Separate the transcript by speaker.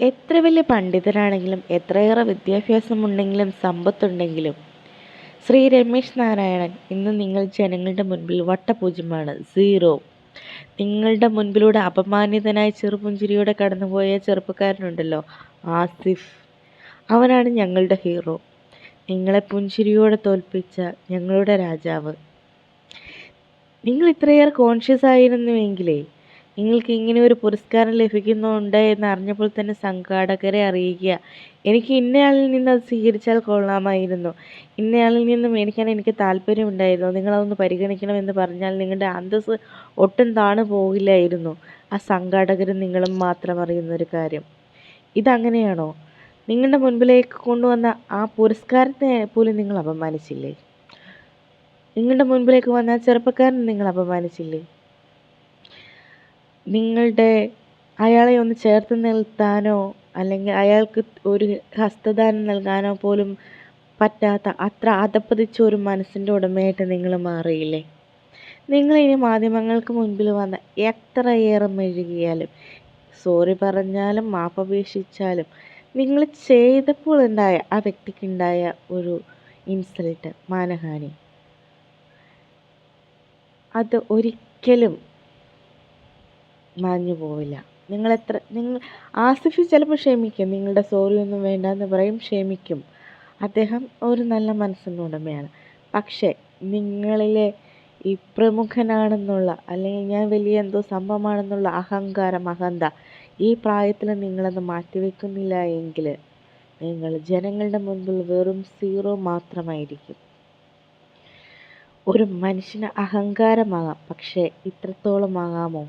Speaker 1: എത്ര വലിയ പണ്ഡിതനാണെങ്കിലും എത്രയേറെ വിദ്യാഭ്യാസമുണ്ടെങ്കിലും സമ്പത്തുണ്ടെങ്കിലും. ശ്രീ രമേശ് നാരായണൻ ഇന്ന് നിങ്ങൾ ജനങ്ങളുടെ മുൻപിൽ വട്ടപൂജ്യമാണ്. സീറോ. നിങ്ങളുടെ മുൻപിലൂടെ അപമാനിതനായി ചെറുപുഞ്ചിരിയോടെ കടന്നുപോയ ചെറുപ്പക്കാരനുണ്ടല്ലോ ആസിഫ്. അവനാണ് ഞങ്ങളുടെ ഹീറോ. നിങ്ങളെ പുഞ്ചിരിയോടെ തോൽപ്പിച്ച ഞങ്ങളുടെ രാജാവ്. നിങ്ങൾ ഇത്രയേറെ കോൺഷ്യസ് ആയിരുന്നുവെങ്കിലേ നിങ്ങൾക്ക് ഇങ്ങനെ ഒരു പുരസ്കാരം ലഭിക്കുന്നുണ്ട് എന്ന് അറിഞ്ഞപ്പോൾ തന്നെ സംഘാടകരെ അറിയിക്കുക. എനിക്ക് ഇന്നയാളിൽ നിന്ന് അത് സ്വീകരിച്ചാൽ കൊള്ളാമായിരുന്നു. ഇന്നയാളിൽ നിന്ന് മേടിക്കാൻ എനിക്ക് താല്പര്യമുണ്ടായിരുന്നു. നിങ്ങളതൊന്ന് പരിഗണിക്കണമെന്ന് പറഞ്ഞാൽ നിങ്ങളുടെ അന്തസ് ഒട്ടും താണു പോകില്ലായിരുന്നു. ആ സംഘാടകരും നിങ്ങളും മാത്രം അറിയുന്ന ഒരു കാര്യം. ഇതങ്ങനെയാണോ? നിങ്ങളുടെ മുൻപിലേക്ക് കൊണ്ടുവന്ന ആ പുരസ്കാരത്തെ പോലും നിങ്ങൾ അപമാനിച്ചില്ലേ? നിങ്ങളുടെ മുൻപിലേക്ക് വന്ന ആ ചെറുപ്പക്കാരൻ നിങ്ങൾ അപമാനിച്ചില്ലേ? നിങ്ങളുടെ അയാളെ ഒന്ന് ചേർത്ത് നിർത്താനോ അല്ലെങ്കിൽ അയാൾക്ക് ഒരു ഹസ്തദാനം നൽകാനോ പോലും പറ്റാത്ത അത്ര അധപ്പതിച്ച ഒരു മനസ്സിന്റെ ഉടമയായിട്ട് നിങ്ങൾ മാറിയില്ലേ? നിങ്ങൾ ഇനി മാധ്യമങ്ങൾക്ക് മുൻപിൽ വന്ന എത്രയേറെ മെഴുകിയാലും സോറി പറഞ്ഞാലും മാപ്പപേക്ഷിച്ചാലും നിങ്ങൾ ചെയ്തപ്പോൾ ഉണ്ടായ ആ വ്യക്തിക്കുണ്ടായ ഒരു ഇൻസൾട്ട് മാനഹാനി. അത് ഒരിക്കലും മാഞ്ഞു പോവില്ല. നിങ്ങൾ എത്ര നിങ്ങൾ ആസിഫ് ചിലപ്പോൾ ക്ഷമിക്കും. നിങ്ങളുടെ സോറി ഒന്നും വേണ്ട എന്ന് പറയും ക്ഷമിക്കും. അദ്ദേഹം ഒരു നല്ല മനസ്സിന്റെ ഉടമയാണ്. പക്ഷേ നിങ്ങളിലെ ഈ പ്രമുഖനാണെന്നുള്ള അല്ലെങ്കിൽ ഞാൻ വലിയ എന്തോ സംഭവമാണെന്നുള്ള അഹങ്കാരം അഹന്ത ഈ പ്രായത്തിൽ നിങ്ങളത് മാറ്റിവെക്കുന്നില്ല എങ്കിൽ നിങ്ങൾ ജനങ്ങളുടെ മുൻപിൽ വെറും സീറോ മാത്രമായിരിക്കും. ഒരു മനുഷ്യന് അഹങ്കാരമാകാം പക്ഷേ ഇത്രത്തോളം ആകാമോ?